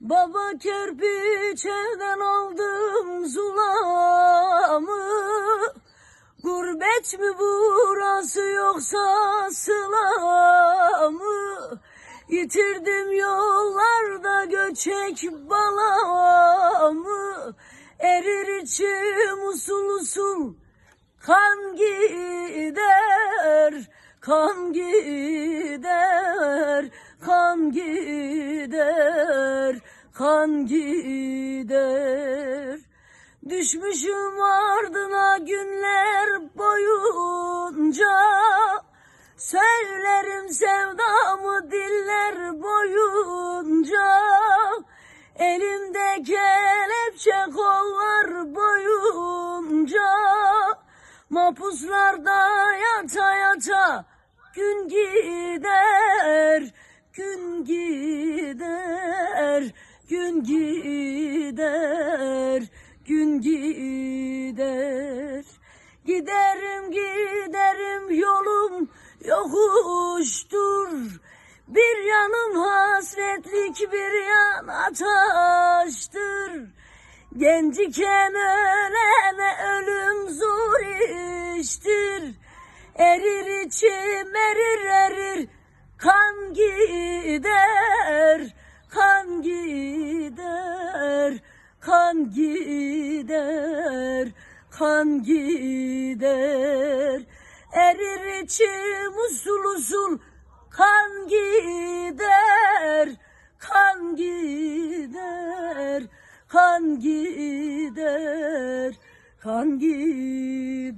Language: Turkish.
Baba kerpiç evden aldım zulamı. Gurbet mi burası yoksa sıla mı? Yitirdim yollarda göçek balamı. Erir içim usul usul kan gider Kan gider, kan gider, kan gider. Düşmüşüm ardına günler boyunca. Söylerim sevdamı diller boyunca. Elimde kelepçe kollar boyunca. Mapuslarda yata yata gün gider gün gider, gün gider. Giderim giderim yolum yokuştur. Bir yanım hasretlik bir yan ataştır. Genciken ölene ölüm zor iştir. Erir içim erir erir kan gider, kan gider, kan gider. Erir içim usul usul kan gider, kan gider, kan gider, kan gider.